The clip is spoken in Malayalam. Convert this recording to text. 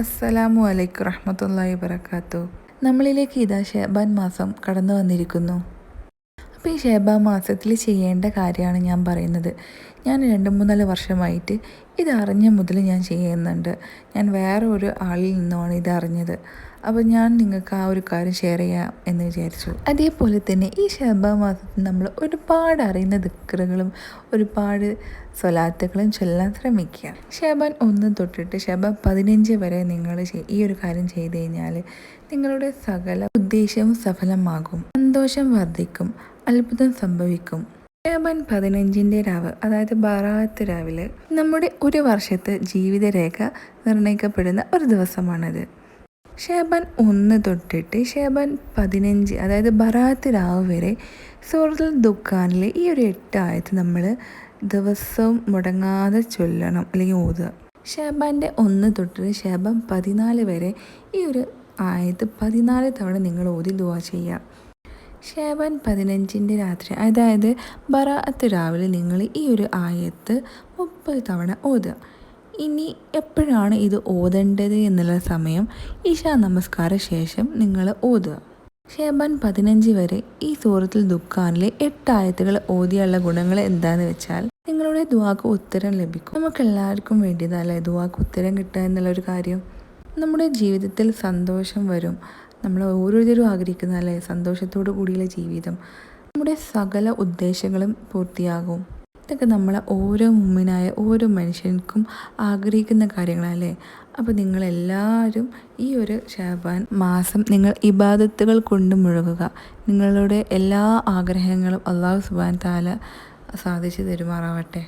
അസ്സലാമു അലൈക്കും റഹ്മത്തുള്ളാഹി വബറകാത്തു. നമ്മളിലേക്ക് ഇതാ ഷേബാൻ മാസം കടന്നു വന്നിരിക്കുന്നു. അപ്പോൾ ഈ ഷേബ മാസത്തിൽ ചെയ്യേണ്ട കാര്യമാണ് ഞാൻ പറയുന്നത്. ഞാൻ രണ്ട് മൂന്നാൽ വർഷമായിട്ട് ഇത് അറിഞ്ഞ മുതൽ ഞാൻ ചെയ്യുന്നുണ്ട്. ഞാൻ വേറെ ഒരു ആളിൽ നിന്നുമാണ് ഇത് അറിഞ്ഞത് അപ്പോൾ ഞാൻ നിങ്ങൾക്ക് ആ ഒരു കാര്യം ഷെയർ ചെയ്യാം എന്ന് വിചാരിച്ചു. അതേപോലെ തന്നെ ഈ ഷബ മാസത്തിൽ നമ്മൾ ഒരുപാട് അറിയുന്ന ദിക്കറുകളും ഒരുപാട് സ്വലാത്തുകളും ചൊല്ലാൻ ശ്രമിക്കുക. ഷബാൻ ഒന്ന് തൊട്ടിട്ട് ഷബാൻ പതിനഞ്ച് വരെ നിങ്ങൾ ഈ ഒരു കാര്യം ചെയ്ത് കഴിഞ്ഞാൽ നിങ്ങളുടെ സകല ഉദ്ദേശവും സഫലമാകും. സന്തോഷം വർദ്ധിക്കും. അത്ഭുതം സംഭവിക്കും. ഷാബാൻ പതിനഞ്ചിന്റെ രാവ് അതായത് ബാറാത്ത് രാവിലെ നമ്മുടെ ഒരു വർഷത്തെ ജീവിതരേഖ നിർണയിക്കപ്പെടുന്ന ഒരു ദിവസമാണത്. ഷാബാൻ ഒന്ന് തൊട്ടിട്ട് ഷാബാൻ പതിനഞ്ച് അതായത് ബറാത്ത് രാവ് വരെ സൂറത്തുൽ ദുഃഖാനിലെ ഈ ഒരു എട്ട് ആയത്ത് നമ്മൾ ദിവസവും മുടങ്ങാതെ ചൊല്ലണം അല്ലെങ്കിൽ ഓതുക. ഷാബാന്റെ ഒന്ന് തൊട്ടിട്ട് ഷാബാൻ പതിനാല് വരെ ഈ ഒരു ആയത്ത് പതിനാല് തവണ നിങ്ങൾ ഓതി ദുവാ ചെയ്യുക. ഷേബാൻ പതിനഞ്ചിന്റെ രാത്രി. അതായത് ബറാത്ത് രാവിലെ നിങ്ങൾ ഈ ഒരു ആയത്ത് മുപ്പത് തവണ ഓതുക. ഇനി എപ്പോഴാണ് ഇത് ഓതേണ്ടത് എന്നുള്ള സമയം ഇഷാ നമസ്കാര ശേഷം നിങ്ങൾ ഓതുക. ഷേബാൻ പതിനഞ്ച് വരെ ഈ സൂറത്തിൽ ദുഃഖാനിലെ എട്ട് ആയത്തുകൾ ഓതിയുള്ള ഗുണങ്ങൾ എന്താണെന്ന് വെച്ചാൽ നിങ്ങളുടെ ദുവാക്ക് ഉത്തരം ലഭിക്കും. നമുക്ക് എല്ലാവർക്കും വേണ്ടിയതല്ലേ ദുവാക്ക് ഉത്തരം കിട്ടുക എന്നുള്ളൊരു കാര്യം? നമ്മുടെ ജീവിതത്തിൽ സന്തോഷം വരും. നമ്മൾ ഓരോരുത്തരും ആഗ്രഹിക്കുന്ന അല്ലേ സന്തോഷത്തോടു കൂടിയുള്ള ജീവിതം. നമ്മുടെ സകല ഉദ്ദേശങ്ങളും പൂർത്തിയാകും. ഇതൊക്കെ നമ്മളെ ഓരോ മുമ്പിനായ ഓരോ മനുഷ്യർക്കും ആഗ്രഹിക്കുന്ന കാര്യങ്ങളല്ലേ അപ്പോൾ നിങ്ങളെല്ലാവരും ഈ ഒരു ഷാബാൻ മാസം നിങ്ങൾ ഇബാദത്തുകൾ കൊണ്ട് മുഴുകുക. നിങ്ങളുടെ എല്ലാ ആഗ്രഹങ്ങളും അള്ളാഹു സുബാൻ താല സാധിച്ചു തരുമാറാവട്ടെ.